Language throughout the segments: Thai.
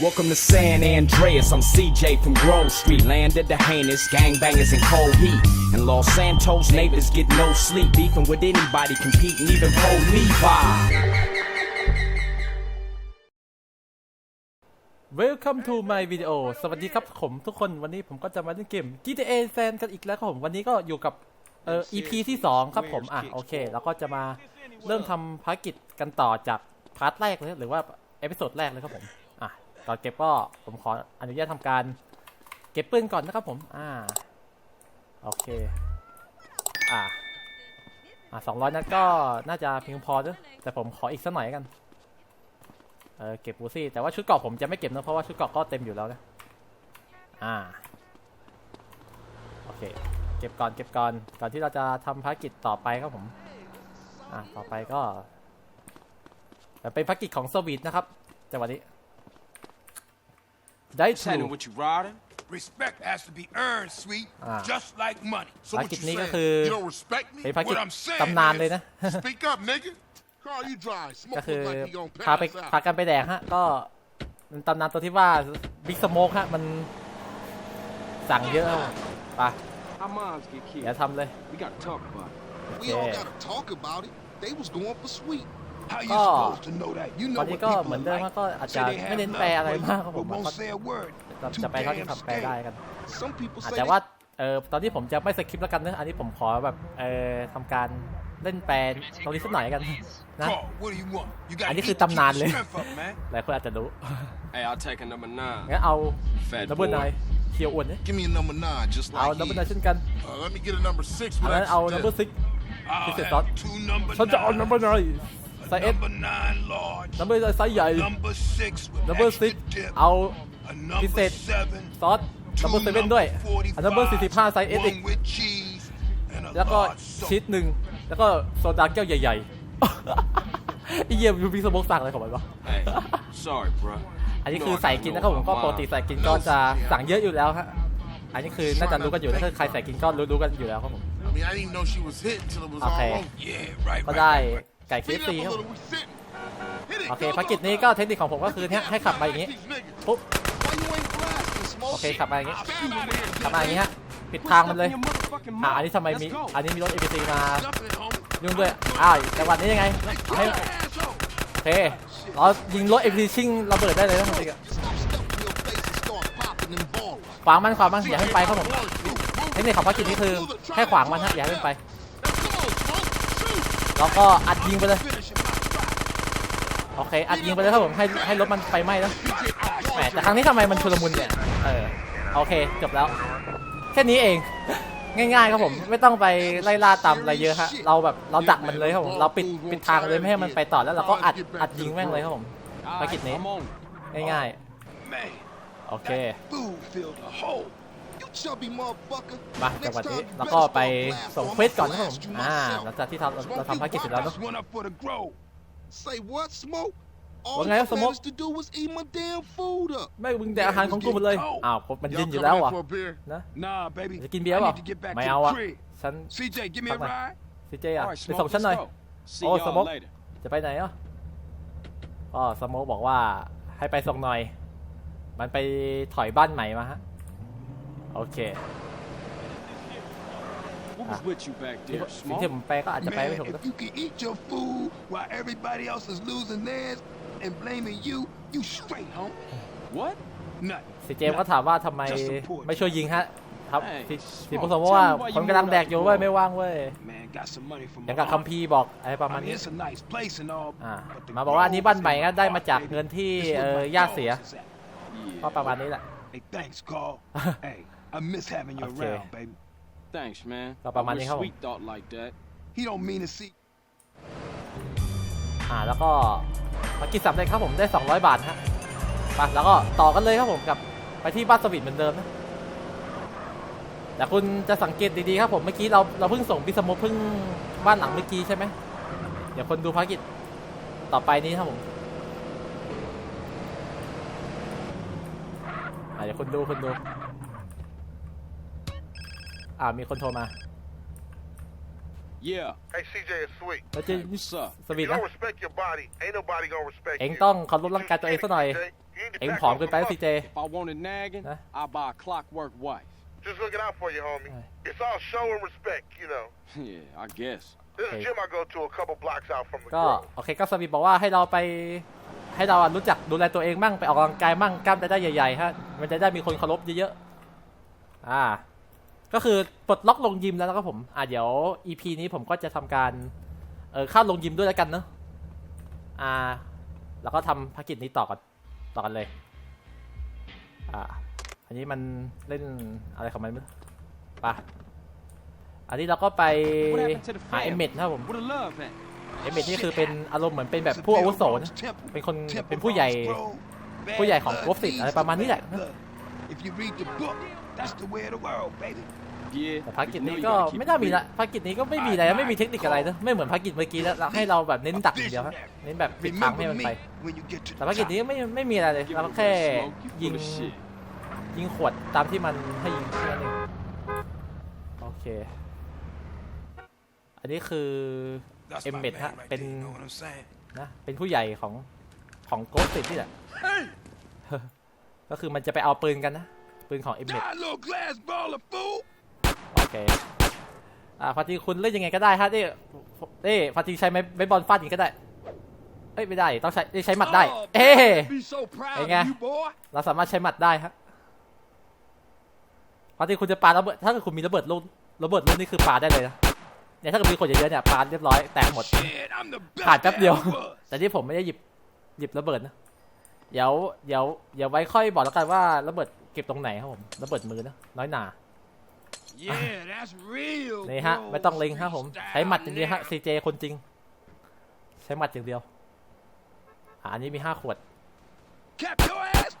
Welcome to San Andreas. I'm CJ from Grove Street. Landed the heinous gangbangers in cold heat. And Los Santos neighbors get no sleep. Beefing with anybody, competing, even Bo Levi. Welcome to my video สวัสดีครับผมทุกคนวันนี้ผมก็จะมาเล่นเกม GTA San กันอีกแล้วครับผม วันนี้ก็อยู่กับเอ่อ EP ที่ 2 ครับผม อะ โอเค แล้วก็จะมาเริ่มทำภารกิจกันต่อจากพาร์ทแรกเลยหรือว่าเอพิโซดแรกเลยครับผม ก่อนเก็บก็ผมขออนุญาตทำการ เก็บปืนก่อนนะครับผม อ่า โอเค อะอะสองร้อยนัดก็น่าจะเพียงพอด้วยแต่ผมขออีกสักหน่อยกัน เออเก็บบูซี่ แต่ว่าชุดเกราะผมจะไม่เก็บนะเพราะว่าชุดเกราะก็เต็มอยู่แล้วนะ อ่า โอเค เก็บก่อนเก็บก่อนก่อนที่เราจะทำภารกิจต่อไปครับผม อ่าต่อไปก็แต่เป็นภารกิจของสวีทนะครับจังหวะนี้ ได้ What's ทู happening with you, Riding? Respect has to be earned, sweet, Ah. just like money. So ภาร what กิจ you นี้ก็ saying? คือ You don't respect me? เป็นภารกิจ What I'm saying ตำนานเลยนะ Speak up, nigga. Carl, you dry. ก็ Smoke คือ look like he gonna พาไป pass พา out. กันไปแดกฮะ ก็มันตำนานตัวที่ว่าบิ๊กสโมกฮะ มันสั่งเยอะครับผมไป Our moms get เดี๋ยว killed. ทำเลย We gotta talk about it. We Yeah. all gotta talk about it. They was going for sweet. How you Ah. supposed to know that? You ต know อนนี้ what ก็ people เหมือน are เดิม like. ว่าก็อาจจะ Say they ไม่ have เน้นแปล love อะไร for you, มากครับผม but won't say a word. เรา Too จะไปเท่าที่ damn ทำไปได้ scared. กัน Some people อาจ say จะ they ว่าเออตอนที่ผมจะไม่สคริปต์แล้วกันนะอันนี้ผมขอแบบเออทำการเล่นแปลตรงนี้สักหน่อยกันนะ Carl, what do you want? You got อันนี้ to คือ keep ตำนานเลย your strength up, man. หลายคนอาจจะรู้ Hey, I'll take a number nine. งั้นเอา Fat ดับเบิล boy. ไนเคียวอ้วนเนี่ย give me a number nine, just เอา like ดับเบิลไน he. เช่นกัน Uh, let me get a number six อัน with นั้น extra เอาดับเบิล dip. ซิก I'll He said have that. two number ฉันจะเอา nine, ดับเบิลไน ไซส์เอส number nine large, ดับเบิลไซส์ใหญ่ number six with ดับเบิล extra ซิก dip, เอา a พิเศ number ษ seven, ซอสดับเบิลเซเว่นด้วยอันดับเบิลสี่สิบห้าไซส์เอสอีก one with cheese, and a แล้วก็ large ชีส soda. หนึ่งแล้วก็โซดาแก้วใหญ่ๆไอ้เยี่ยมยูบิสโมกสั่งอะไรของมันวะ Hey, sorry, bro. อันนี้คือใส่กินนะครับผมก็ปกติใส่กินก็จะสั่งเยอะอยู่แล้วฮะอันนี้คือน่าจะรู้กันอยู่นะถ้าใครใส่กินก็รู้ๆกันอยู่แล้วครับผม I mean, I didn't even know she was hit until it was Okay. all over. Yeah, right, ก็ right, ได้ right, right. ไก่เคฟ Speed ซี up ครับ a little. We sitting. Hit it. โอเค Go, ภารกิจ go, นี้ go. ก็เทคนิคของผมก็คือเนี่ยให้ขับมาอย่างนี้ These niggas. ปุ๊บ Why you ain't blasting, Smoke? โอเคขับมาอย่างนี้ Stand over here. ขับมาอย่างนี้ฮะปิดทางมันเลย Step in your motherfucking อะ mouth. อันนี้ทำไมมี Let's go. อันนี้มีรถ APC มา Nothing, homie. ยุ่งด้วยอ้าวจังหวะนี้ยังไงให้ Your asshole. โอเคเรายิงรถ APC ชิ่งระเบิดได้เลยนะจริงๆอะ Stop stuffing your face and start popping them balls. ขวางมันขวางมันอย่าให้มันไปครับผมเทคนิคของภารกิจนี้คือให้ขวางมันฮะอย่าให้มันไป Now, come on, Smoke. Shoot. แล้วก็อัดยิงไปเลย โอเค อัดยิงไปเลยครับผมให้ให้รถมันไฟไหม้นะแหมแต่ครั้งนี้ทำไมมันชุลมุนเนี่ย เออ โอเค จบแล้ว แค่นี้เอง ง่ายๆครับผม ไม่ต้องไปไล่ล่าตามอะไรเยอะฮะ เราแบบเราดักมันเลยครับผม เราปิดปิดทางเลยไม่ให้มันไปต่อแล้วเราก็อัดอัดยิงแม่งเลยครับผม All Fuck it, right, man. I'm on. it. ง่ายๆ โอเค มา Next จังหวะนี้ time, you แล้ว better ก็ไป start blasting ส่ง or เควสก่อนนะครับผม blast you อ่า myself. หลังจากที่เราเราทำภารกิจเสร็จแล้วเนอะ Just went up for the grove. Say what, Smoke? All What you else, Smoke? managed to do was eat my damn food up. แม่งมึงแดกอาหารของกูหมดเลยอ้าวมันเย็นอยู่แล้วอะ for a beer? นะ Nah, baby. จะกินเบียร์ I เปล่า need to get back ไม่ to เอา the อะ crib. ฉัน CJ, give me a Fuck man. ride. ซีเจอะ All right, ไป Smoke, ส่งฉัน let's หน่อย go. See Oh, y'all Smoke. later. จะไปไหนอะก็สโมกบอกว่าให้ไปส่งหน่อย มันไปถอยบ้านใหม่มาฮะ โอเค What was with you back ที่ there, สิ่งที่ Smoke? ผมไปก็อาจจะไป Man, ไม่ถูกนะ if you can eat your food while everybody else is losing theirs and blaming you, you straight, home. What? Nothing. ซีเจมก็ถามว่าทำไมไม่ช่วยยิงฮะ ครับ Hey, ที่ Smoke, ที่ผมสมว่า tell me why you คนกำลัง moved แด out กอยู่ the เว้ย wall. ไม่ว่างเว้ย Man, got some money from อย่าง my กับคัม uncle. ภีร์บอกอะไรประมาณ I mean, นี้ it's a nice place and all. อ่า but the มาบอกว่าอันนี้บ้านใหม่นะได้มาจาก baby. เงินที่ This เอ where อ my ญาติเสีย dogs is at. ก็ประมาณนี้แหละ Hey, thanks, Carl. hey, I miss having you Okay. around, baby. Thanks, man. ก็ I ประมาณนี้ wish ครับผม Sweet thought like that. He don't mean to see อ่าแล้วก็ภารกิจสำเร็จครับผมได้ 200 บาทฮะไปแล้วก็ต่อกันเลยครับผมกับไปที่บ้านสวิตเหมือนเดิมนะแต่คุณจะสังเกตดีๆครับผมเมื่อกี้เราเราเพิ่งส่งพิสโมเพิ่งบ้านหลังเมื่อกี้ใช่ไหมเดี๋ยวคนดูภารกิจต่อไปนี้ครับผมอ่าเดี๋ยวคนดูคนดู อ่ามีคนโทรมา Yeah. Hey, CJ is sweet. แล้วจะ Hey, what's up? สวิต You นะ don't respect your body. Ain't nobody gonna respect เอง you. ต้องเคารพร่างกายตัวเองซะหน่อย You เอ็งผอมเกินไปซีเจ If I wanted nagging, Huh? I'd buy a clockwork wife. Just looking out for you, homie. Aye. It's all show and respect, you know. yeah, I guess. There's Okay. a gym I go to a couple blocks out from the ก็ grove. โอเคก็สวีบอกว่าให้เราไป ให้เรารู้จักดูแลตัวเองมั่งไปออกกำลังกายมั่งกล้ามจะได้ใหญ่ๆฮะมันจะได้มีคนเคารพเยอะๆอ่า ก็คือปลดล็อกลงยิมแล้วนะครับผม อ่าเดี๋ยว EP นี้ผมก็จะทำการเออเข้าลงยิมด้วยแล้วกันเนอะอ่า แล้วก็ทำภารกิจนี้ต่อกันต่อกันเลย อ่า อันนี้มันเล่นอะไรของมันมั้ยปะอันนี้เราก็ไปหาเอเมดนะครับผมเอเมดนี่คือเป็นอารมณ์เหมือนเป็นแบบผู้อาวุโสนะเป็นคนเป็นผู้ใหญ่ผู้ใหญ่ของโกรฟสิทธิ์ feeds อะไรประมาณนี้แหละ bad blood. If you read the book, that's the way of the world, baby. Yeah. แต่ภารกิจ but you นี้ know you ก็ gotta keep ไม่ it น่ามี real. ละภารกิจนี้ก็ไม่มีอะไรนะไม่มีเทคนิคอะไรนะไม่เหมือนภารกิจเมื่อกี้แล้วเราให้เราแบบเน้นดักอย่างเดียวฮะเน้นแบบปิดทางให้ Remember มัน me ไป when you get to แต่ the ภารกิจ top. นี้ไม่ไม่มีอะไรเลย Give เรา it a แค่ red smoke, you ยิง full of shit. ยิงขวดตามที่มันให้ยิงแค่นั้นเองโอเค อันนี้คือ That's เอ็ม my เมด man ฮะ right เป็น there, you know what I'm saying? นะเป็นผู้ใหญ่ของของโกสตินี่แหละก็คือมันจะไปเอาปืนกันนะ ปืนของเอ็มเมด Die, little glass baller, fool! โอเคอ่าพอทีคุณเล่นยังไงก็ได้ฮะนี่นี่พอทีใช้ไม้ไม้บอลฟาดอย่างนี้ก็ได้เอ้ยไม่ได้ต้องใช้นี่ใช้หมัดได้ Oh, เอ้ Be so proud Hey, of guy. you, boy. เราสามารถใช้หมัดได้ฮะพอทีคุณจะปาระเบิดถ้าเกิดคุณมีระเบิดลูกระเบิดลูกนี่คือปาได้เลยนะเนี่ยถ้าเกิดมีคนเยอะๆเนี่ยปาเรียบร้อยแตกหมด Shit, I'm the best ผ่านแป๊บ there เดียว ever was. แต่ที่ผมไม่ได้หยิบหยิบระเบิดนะเดี๋ยวเดี๋ยวเดี๋ยวไว้ค่อยบอกแล้วกันว่าระเบิด เก็บตรงไหนครับผมระเบิดมือนะน้อยหนา Yeah, that's real. นี่ฮะ bro. ไม่ต้องเล็งครับผม Freestyle ใช้หมัดอย่างเดียวฮะ now. ซีเจคนจริง ใช้หมัดอย่างเดียวอะอันนี้มีห้าขวด Cap your ass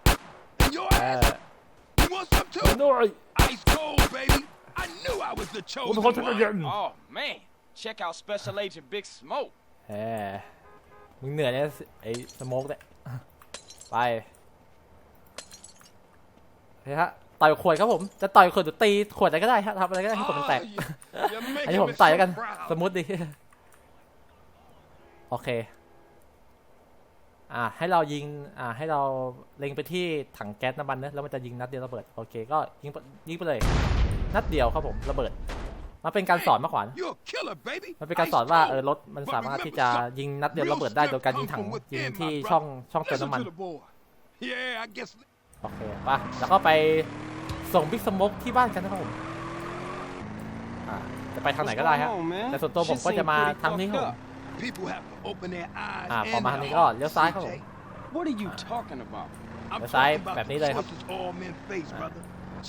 and your เอ ass. อ You want some too? โน้ย Ice cold, baby. I knew I was the คุณ chosen คนจะเย็น one. Oh, man. Check out Special Agent Big Smoke. เออมึงเหนื่อยเนี่ยไอ้สโมกเนี่ยไป เฮ้ยฮะต่อยขวดครับผม จะต่อยขวดหรือตีขวดอะไรก็ได้ฮะทำอะไรก็ได้ให้ขวดมันแตก Oh, you- you're อันนี้ making ผม me ต่อย so แล้วกัน proud. สมมติดิ โอเค อ่า ให้เรายิง อ่า ให้เราเล็งไปที่ถังแก๊สน้ำมันเนอะแล้วมันจะยิงนัดเดียวระเบิด โอเค ก็ยิงไปยิงไปเลย นัดเดียวครับผมระเบิด มันเป็นการสอนมากกว่านะ You're a killer, baby. มันเป็นการสอนว่าเออรถมันสามารถที่จะยิงนัดเดียวระเบิดได้โดยการยิงถังยิงที่ช่องช่องเติม Listen น้ำมัน to the boy. Yeah, I guess โอเคป่ะแล้วก็ไปส่งบิ๊กสโมกที่บ้านกันนะครับผมอ่าจะไปทางไหนก็ได้ฮะ What's going on, man? แต่ส่วนตัวผม Shit ก็จะ seem มา pretty ทางนี้ครับผม fucked up. people have to open their eyes อ่าพอ and มาทาง their นี้ก็ hearts, เลี้ยวซ้ายครับผม CJ. What are you talking about? I'm เลี้ยวซ้าย talking about แบบ the นี้เลยครับ choices all men face, brother.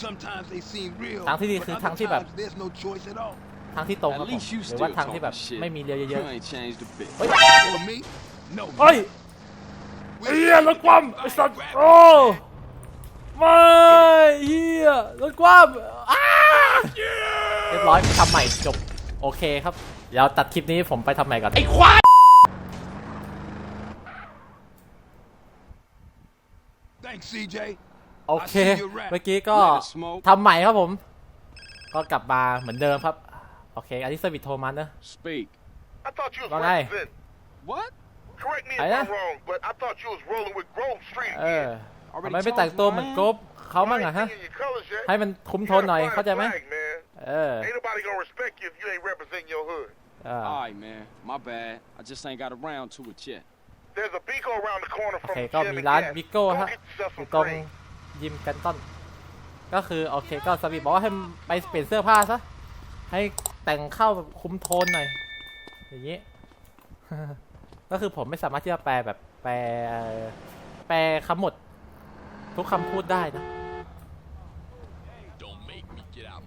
Sometimes they seem real, ทางที่ดี but คือ other ทางที่แบบ times there's no choice at all. ทางที่ตรงครับ At ผม least you หรือว่า still ทางที่แบบ talking shit. ไม่มีเลี้ยวเย You อะ ain't changed a bit. ๆเฮ้ย For me, no. เฮ้ยไอ้เหี้ยรถคว่ำไอ้สัตว์โอ้ ไม่เฮียรถคว่ำอ้าเรียบร้อยไปทำใหม่จบ โอเคครับ เดี๋ยวตัดคลิปนี้ผมไปทำใหม่ก่อน ไอ้ควาย Thanks, CJ. โอเค เมื่อกี้ก็ Let it smoke. ทำใหม่ครับผม ก็กลับมาเหมือนเดิมครับ โอเค อันนี้เซอร์วิสโทรมาเนอะ Speak. I thought you was Well, hey. representing. What? Correct me if Hey, I'm yeah. wrong, but I thought you was rolling with Grove Street เออ again. ทำไมไม่แต่งตัวเหมือนกบเขามั่งอะฮะ I ain't seen your colors yet. ให้มันคุ้มโทนหน่อยเข้าใจไหม Flag, man. เออ Ain't nobody gonna respect you if you ain't representing your hood. เออ All right, man. My bad. I just ain't got around to it yet. There's a Bico around the corner โอ from เค the ก็ gym มี and ร้าน gas. บิโก้ Go ฮะ get yourself อยู่ some ตรง cream. ยิมกันต้นก็คือโอเคก็สวีบอกว่าให้ไปเปลี่ยนเสื้อผ้าซะให้แต่งเข้าแบบคุมโทนหน่อยอย่างนี้ก็คือผมไม่สามารถที่จะแปลแบบแปลเอ่อแปลคำหมด ทุกคำพูดได้นะ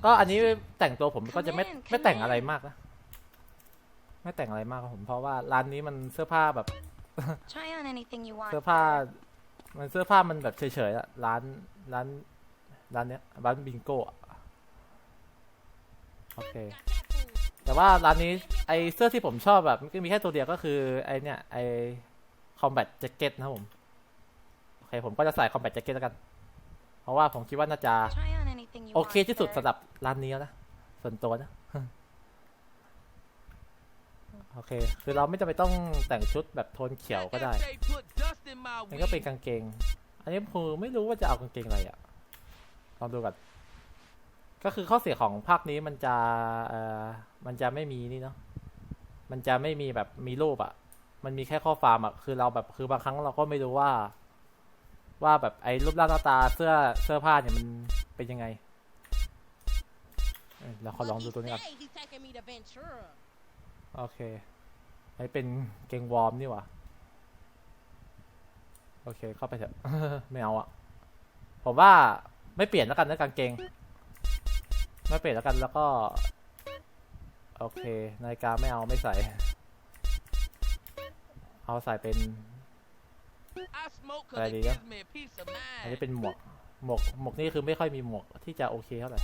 ก็อันนี้แต่งตัวผมก็จะไม่ Come in, ไม่แต่ง come in อะไรมากนะ ไม่แต่งอะไรมากครับผม เพราะว่าร้านนี้มันเสื้อผ้าแบบ Try on anything you want. เสื้อผ้า มันเสื้อผ้ามันแบบเฉยๆอะร้านร้านร้านเนี้ยร้านบิงโก้อะโอเค แต่ว่าร้านนี้ไอเสื้อที่ผมชอบแบบมันก็มีแค่ตัวเดียวก็คือไอเนี่ยไอคอมแบทแจ็คเก็ตนะครับผมโอเค ผมก็จะใส่คอมแบทแจ็คเก็ตแล้วกัน เพราะว่าผมคิดว่าน่าจะ Try on anything you โอ want. เคที่สุด sir. สำหรับร้านนี้แล้วนะ ส่วนตัวนะ โอเค คือเราไม่จำเป็นต้องแต่งชุดแบบโทนเขียวก็ได้มันก็เป็นกางเกง อันนี้ผมไม่รู้ว่าจะเอากางเกงอะไรอะลองดูก่อนก็คือข้อเสียของภาคนี้มันจะเอ่อมันจะไม่มีนี่เนาะ มันจะไม่มีแบบมีรูปอะมันมีแค่ข้อความอะคือเราแบบคือบางครั้งเราก็ไม่รู้ว่า ว่าแบบไอ้รูปร่างหน้าตาเสื้อเสื้อผ้าเนี่ยมันเป็นยังไงเราขอลองดูตัวนี้ก่อนโอเคไอ้เป็นเกงวอร์มนี่หว่าโอเคเข้าไปเถอะไม่เอาอะผมว่าไม่เปลี่ยนแล้วกันนะกางเกงไม่เปลี่ยนแล้วกันแล้วก็ โอเคนาฬิกาไม่เอาไม่ใส่ เอาใส่เป็น I smoke 'cause Đây it đi gives me peace of อันนี้ mind. เป็นหมวก หมวก หมวกนี่คือไม่ค่อยมีหมวกที่จะโอเคเท่าไหร่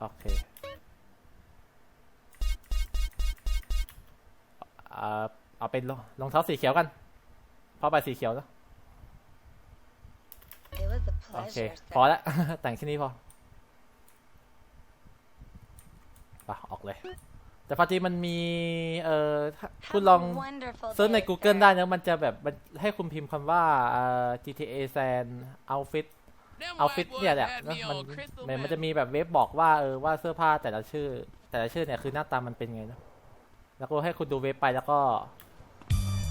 โอเคอ่าเอาเป็นรองรองเท้าสีเขียวกันเพราะไปสีเขียวแล้ว It was a โอเค pleasure. พอ sir. แล้วแต่งแค่นี้พอไปออกเลย แต่พอดีมันมี เอ่อถ้า Have คุณลอง a wonderful เซิร์ชใน day, Google sir. ได้นะมันจะแบบมันให้คุณพิมพ์คำว่าเอ่อ GTA San Outfit Them เอา white ฟิต boys เนี่ยแหละ had นะ me มัน on crystal มันมัน meth. จะมีแบบเว็บบอกว่าเออว่าเสื้อผ้าแต่ละชื่อ แต่ละชื่อเนี่ยคือหน้าตามันเป็นไงนะแล้วก็ให้คุณดูเว็บไปแล้วก็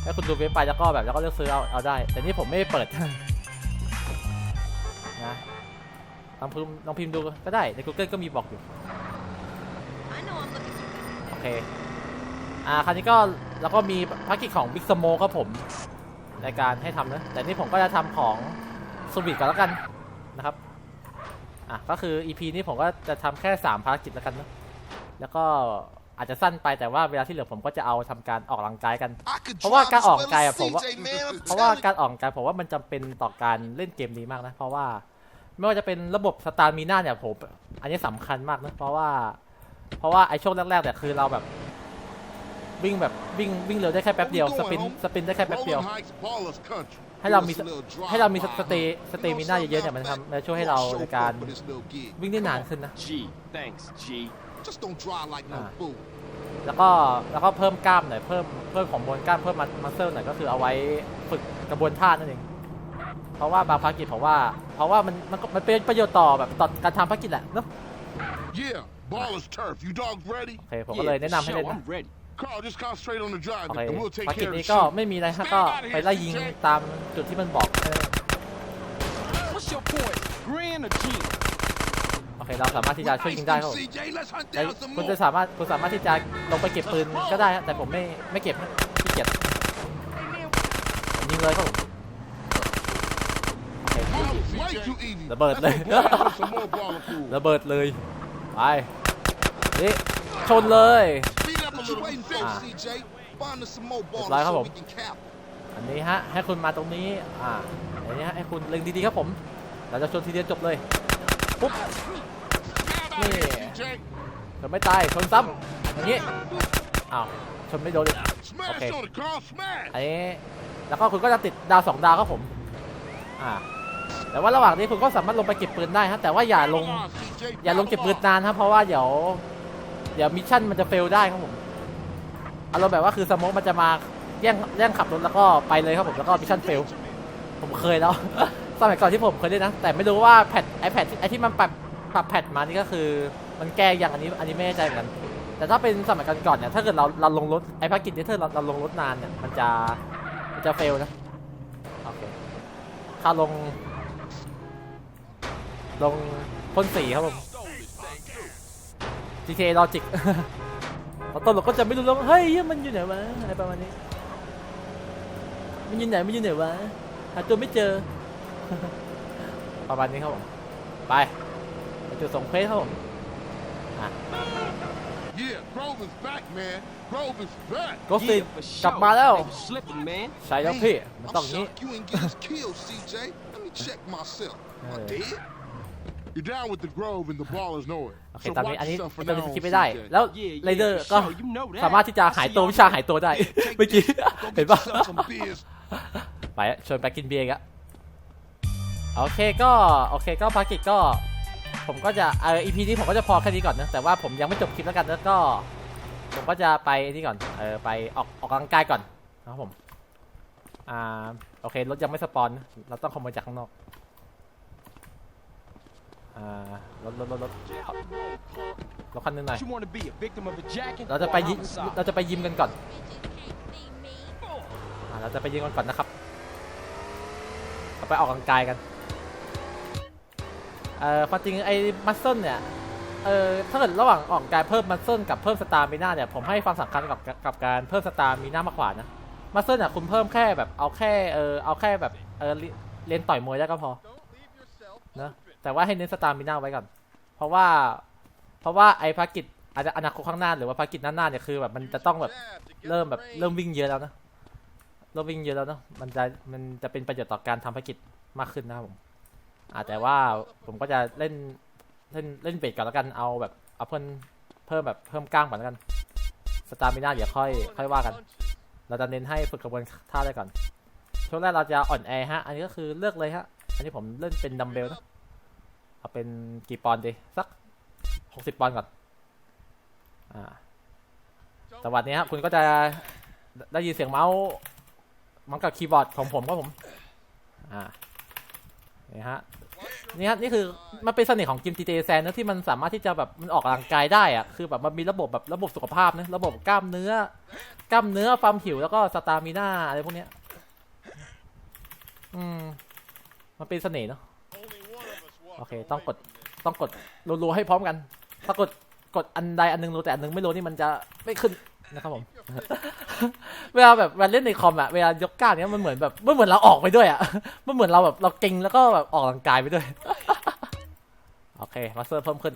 ให้คุณดูเว็บไปแล้วก็แบบแล้วก็เลือกซื้อเอาเอาได้ แต่นี่ผมไม่ได้เปิด นะลองพิมพ์ลองพิมพ์ดูก็ได้ใน Google ก็มีบอกอยู่ I know I'm looking too โอ เค อ่าคราวนี้ก็แล้วก็มีภารกิจของ Big Smo ครับผม ในการให้ทำนะ แต่นี่ผมก็จะทำของสวิตก่อนแล้วกันนะครับ อะก็คือ EP นี้ผมก็จะทำแค่ 3 ภารกิจแล้วกันนะ แล้วก็อาจจะสั้นไปแต่ว่าเวลาที่เหลือผมก็จะเอาทำการออกกำลังกายกัน I could เพราะว่า drive การ as ออก well กาย as อะผมว่า CJ, man. I'm เพราะว่า telling การออกกำลังกายผมว่ามันจำเป็นต่อการเล่นเกมนี้มากนะ เพราะว่าไม่ว่าจะเป็นระบบสตาร์มีน่าเนี่ยผม อันนี้สำคัญมากนะเพราะว่า เพราะว่าไอช่วงแรกๆเนี่ยคือเราแบบวิ่งแบบวิ่งวิ่งเร็วได้แค่แป๊บเดียวสปินสปินได้แค่แป๊บเดียว Rolling Heights, Ballers Country. ให้เรามี Give us a little drive ให้เรามีส by. สเตสเตมิน่าเยอะๆเนี่ยมันทำมันช่วยให้เราในการ For this little gig. วิ่งได้นานขึ้นนะ G, thanks, G. Just don't drive like no Ah. fool. แล้วก็แล้วก็เพิ่มกล้ามหน่อยเพิ่มเพิ่มของมวลกล้ามเพิ่มมัสเซิลหน่อยก็คือเอาไว้ฝึกกระบวนท่านั่นเองเพราะว่าบางภารกิจผมว่า เพราะว่ามันมันก็มันเป็นประโยชน์ต่อแบบต่อการทำภารกิจแหละเนาะ Yeah, Ballers Turf. You dogs ready? โอเคผมก็เลยแนะนำให้ for เล่น sure, นะ I'm ready. Carl, just concentrate on the drive โอเค and we'll take ภารกิจ care of นี้ the ก็ shooting. ไม่มีอะไรฮะก็ไปไล่ยิงตามจุดที่มันบอกแค่นั้นเอง What's your point? Green or G? โอเคเราสามารถที่จะช่วยยิงได้ครับผม CJ, let's hunt แต่ down some คุณ more. จะสามารถคุณสามารถที่จะลงไปเก็บปืนก็ได้ฮะแต่ผมไม่ไม่เก็บนะขี้เกียจผมยิงเลยครับผมโอเค Oh, way too easy. The bird Let's lay. go down with some more baller pool. ระเบิดเลย ไป นี่ ชนเลย Speed up a little. Waiting for Ah. CJ. Find us some more ballers Lại hả so bụng? we can cap. อันนี้ฮะ ให้คุณมาตรงนี้ อ่าอันนี้ฮะ ให้คุณเล็งดีๆครับผม เราจะชนทีเดียวจบเลย ปุ๊บ Grab out Yeah. here, CJ. จะไม่ตาย ชนซ้ำอย่างนี้ อ้าว ชนไม่โดนเลย Smash Okay. on it, Carl. Smash. อันนี้แล้วก็คุณก็จะติดดาวสองดาวครับผม อ่า แต่ว่าระหว่างนี้คุณก็สามารถลงไปเก็บปืนได้ฮะแต่ว่าอย่าลงอย่าลงเก็บปืนนานครับเพราะว่าเดี๋ยวเดี๋ยวมิชชั่นมันจะเฟลได้ครับผมอารมณ์แบบว่าคือสโมกมันจะมาแย่งแย่งขับรถแล้วก็ไปเลยครับผมแล้วก็มิชชั่นเฟลผมเคยแล้ว สมัยก่อนที่ผมเคยเล่นนะ แต่ไม่รู้ว่าแพทไอแพทไอที่มันปรับปรับแพทมานี่ก็คือ มันแก้อย่างอันนี้อันนี้ไม่แน่ใจเหมือนกันแต่ถ้าเป็นสมัยก่อนเนี่ยถ้าเกิดเราเราลงรถไอภารกิจนี้ถ้าเราเราลงรถนานเนี่ยมันจะมันจะเฟลนะโอเคค่าลง ลงพ่นสีครับผม GTA Logic พอต้นเราก็จะไม่รู้แล้วว่าเฮ้ยมันอยู่ไหนวะอะไรประมาณนี้ มันอยู่ไหนมันอยู่ไหนวะหาตัวไม่เจอ ประมาณนี้ครับผมไปไปจุดส่งเควสครับผมอะ Yeah, Grove is back, man. Grove is back. ก็สิ Yeah, for กลับ sure. มาแล้ว They was slipping, man. ใช่แล้วพี่มัน I'm ต้องอย่างนี้ shocked you ain't get us killed, CJ. Let me check myself. Am I Hey. Dead? You're down with the Grove and the ballers know it. โอเค So ตอนนี้ watch อันนี้ yourself มัน from จะ now ส on, กิปไม่ได้ CJ. แล้ว Yeah, yeah, ไรเดอร์ for ก็ sure. You know that. สามารถที่จะหายตัว I see วิชา y'all หายตัวได้ Take เมื่อกี้ this. Go เห็น get ปะ yourself some beers. ไปชวนไปกินเบียร์อีกอะโอเคก็โอเคก็ภารกิจก็ ผมก็จะเออ EP นี้ผมก็จะพอแค่นี้ก่อนนะแต่ว่าผมยังไม่จบคลิปแล้วกันแล้วก็ ผมก็จะไปนี่ก่อนเออไปออกออกกำลังกายก่อนนะครับผมอ่าโอเครถยังไม่สปอนนะเราต้องขโมยจากข้างนอก อ่ารถรถรถรถรถคันหนึงหน่อย You wanna be a victim of a jacking? เราจะไป or a ยิม homicide? เราจะไปยิมกันก่อน Bitches can't see me. อ่าเราจะไปยิมกันก่อนนะครับเราไปออกกำลังกายกันเอ่อความจริงไอ้มัสเซิลเนี่ยเอ่อถ้าเกิดระหว่างออกกำลังกายเพิ่มมัสเซิลกับเพิ่มสตาร์มิน่าเนี่ยผมให้ความสำคัญกับกับการเพิ่มสตาร์มิน่ามากกว่านะมัสเซิลเนี่ยคุณเพิ่มแค่แบบเอาแค่เออเอาแค่แบบเออเรีเรียนต่อยมวยได้ก็พอนะ แต่ว่าให้เน้นสตาร์มิน่าไว้ก่อน เพราะว่า เพราะว่าไอ้ภารกิจอาจจะอนาคตข้างหน้าหรือว่าภารกิจหน้าๆเนี่ยคือแบบมันจะต้องแบบเริ่มแบบเริ่มวิ่งเยอะแล้วนะเริ่มวิ่งเยอะแล้วเนาะมันจะมันจะเป็นประโยชน์ต่อการทำภารกิจมากขึ้นนะครับผมอ่าแต่ว่าผมก็จะเล่นเล่นเล่นเบรกก่อนแล้วกันเอาแบบเอาเพิ่มเพิ่มแบบเพิ่มกล้ามก่อนแล้วกันสตาร์มิน่าเดี๋ยวค่อยค่อยว่ากัน เราจะเน้นให้ฝึกกระบวนท่าได้ก่อนช่วงแรกเราจะอ่อนแอฮะ อันนี้ก็คือเลือกเลยฮะ อันนี้ผมเล่นเป็นดัมเบลนะ เอาเป็นกี่ปอนด์ดี สักหกสิบปอนด์ก่อน อ่าแต่วันนี้ครับคุณก็จะได้ยินเสียงเมาส์มันกับคีย์บอร์ดของผมครับผม อ่านี่ฮะนี่ฮะนี่คือมันเป็นเสน่ห์ของกิมจีเจแซนนะที่มันสามารถที่จะแบบมันออกกำลังกายได้อะคือแบบมันมีระบบแบบระบบสุขภาพนะระบบกล้ามเนื้อกล้ามเนื้อความหิวแล้วก็สตามิน่าอะไรพวกเนี้ย อืม มันเป็นเสน่ห์เนาะ โอเคต้องกดต้องกดรัวๆให้พร้อมกันถ้ากดกดอันใดอันหนึงรัวแต่อันหนึงไม่รัวนี่มันจะไม่ขึ้นนะครับผม เวลาแบบเวลาเล่นในคอมอะเวลายกก้าเนี้ยมันเหมือนแบบมันเหมือนเราออกไปด้วยอะมันเหมือนเราแบบเราเก่งแล้วก็แบบออกกำลังกายไปด้วย โอเคมาสเตอร์เพิ่มขึ้น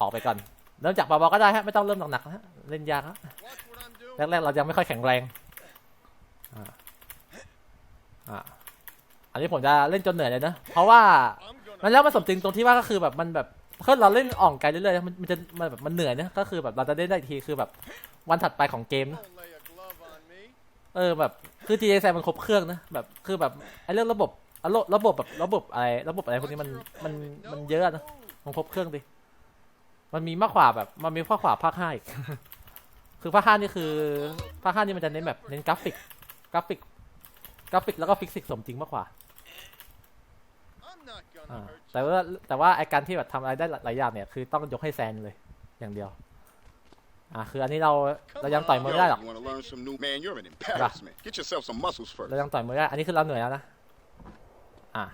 ออกไปก่อน เริ่มจากเบาๆก็ได้ฮะไม่ต้องเริ่มหนักๆนะฮะเล่นยากฮะแรกๆเรายังไม่ค่อยแข็งแรงอ่าอ่าอันนี้ผมจะเล่นจนเหนื่อยเลยนะ เพราะว่า มันแล้วมันสมจริงตรงที่ว่าก็คือแบบมันแบบถ้าเราเล่นอ่องไกลเรื่อยๆมันมันจะมันแบบมันเหนื่อยนะก็คือแบบเราจะได้ได้อีกทีคือแบบวันถัดไปของเกมนะเออแบบคือ GTA มันครบเครื่องนะแบบคือแบบไอ้เรื่องระบบอะระระบบแบบระบบอะไรระบบอะไรพวกนี้มันมันมันเยอะนะมันครบเครื่องดิมันมีมากกว่าแบบมันมีมากกว่าภาคห้าอีกคือภาคห้านี่คือภาคห้านี่มันจะเน้นแบบเน้นกราฟิกกราฟิกกราฟิกแล้วก็ฟิสิกส์สมจริงมากกว่าอ่า แต่ว่าแต่ว่าไอการที่แบบทำอะไรได้หลายอย่างเนี่ยคือต้องยกให้แซนเลยอย่างเดียวอ่าคืออันนี้เราเรายังต่อยมวยไม่ได้หรอก You want to learn some new man? You're an embarrassment. Get yourself some muscles first. เรายังต่อยมวยไม่ได้อันนี้คือเราเหนื่อยแล้วนะอ่า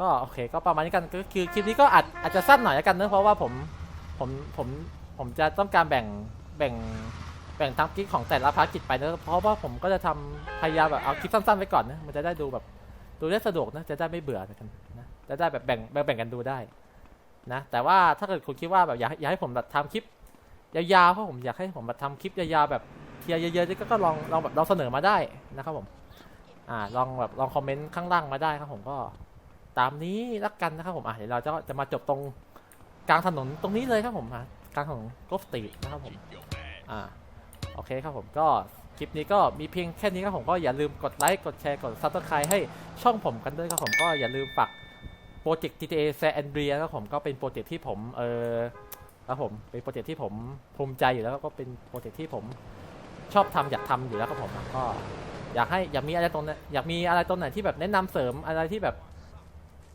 ก็โอเคก็ประมาณนี้กันก็คือคลิปนี้ก็อาจอาจจะสั้นหน่อยแล้วกันเนอะเพราะว่าผมผมผมผมจะต้องการแบ่งแบ่งแบ่งทั้งคลิปของแต่ละภารกิจไปเนอะเพราะว่าผมก็จะทำพยายามแบบเอาคลิปสั้นๆไว้ก่อนนะมันจะได้ดูแบบดูได้สะดวกนะจะได้ไม่เบื่อกันนะ จะได้แบบแบ่งแบ่งกันดูได้นะแต่ว่าถ้าเกิดคุณคิดว่าแบบอยากอยากให้ผมแบบทำคลิปยาวๆเพราะผมอยากให้ผมแบบทำคลิปยาวๆแบบเทียเยอะๆก็ก็ลองลองแบบลองเสนอมาได้นะครับผมอ่าลองแบบลองคอมเมนต์ข้างล่างมาได้ครับผมก็ตามนี้ละกันนะครับผมอะเดี๋ยวเราจะจะมาจบตรงกลางถนนตรงนี้เลยครับผมอะกลางถนนกอฟตีนะครับผมอ่าโอเคครับผมก็คลิปนี้ก็มีเพียงแค่นี้ครับผมก็อย่าลืมกดไลค์กดแชร์กดซับสไครต์ให้ช่องผมกันด้วยครับผมก็อย่าลืมฝาก รเจกต์ GTA San Andreas ครับผมก็เป็นโปรเจกต์ที่ผมเออครับผมเป็นโปรเจกต์ที่ผมภูมิใจอยู่แล้วก็เป็นโปรเจกต์ที่ผมชอบทำอยากทำอยู่แล้วครับผมก็ อยากให้อยากมีอะไรตรงไหนอยากมีอะไรตรงไหนที่แบบแนะนำเสริมอะไรที่แบบ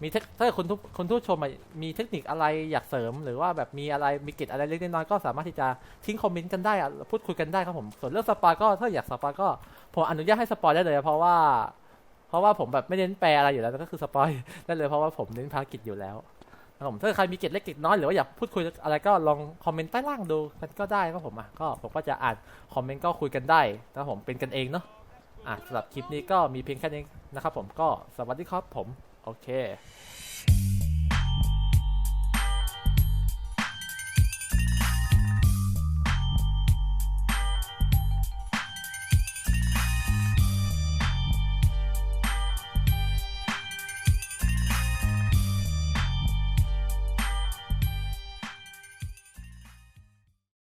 มีเทคถ้าคนทุกคนทุกชมมีเทคนิคอะไรอยากเสริม หรือว่าแบบมีอะไรมีกิจอะไรเล็กน้อยก็สามารถที่จะทิ้งคอมเมนต์กันได้อะพูดคุยกันได้ครับผมส่วนเรื่องสปอยก็ถ้าอยากสปอยก็ผมอนุญาตให้สปอยได้เลย เพราะว่า ราะว่าผมแบบไม่เน้นแปลอะไรอยู่แล้วก็คือสปอยได้เลยเพราะว่าผมเน้นภารกิจอยู่แล้วครับผมถ้าใครมีเกิจเล็กเกิจน้อยหรือว่าอยากพูดคุยอะไรก็ลองคอมเมนต์ใต้ล่างดูกันก็ได้ครับผมอะก็ผมก็จะอ่านคอมเมนต์ก็คุยกันได้นะครับผมเป็นกันเองเนาะอะสำหรับคลิปนี้ก็มีเพียงแค่นี้นะครับผมก็สวัสดีครับผมโอเค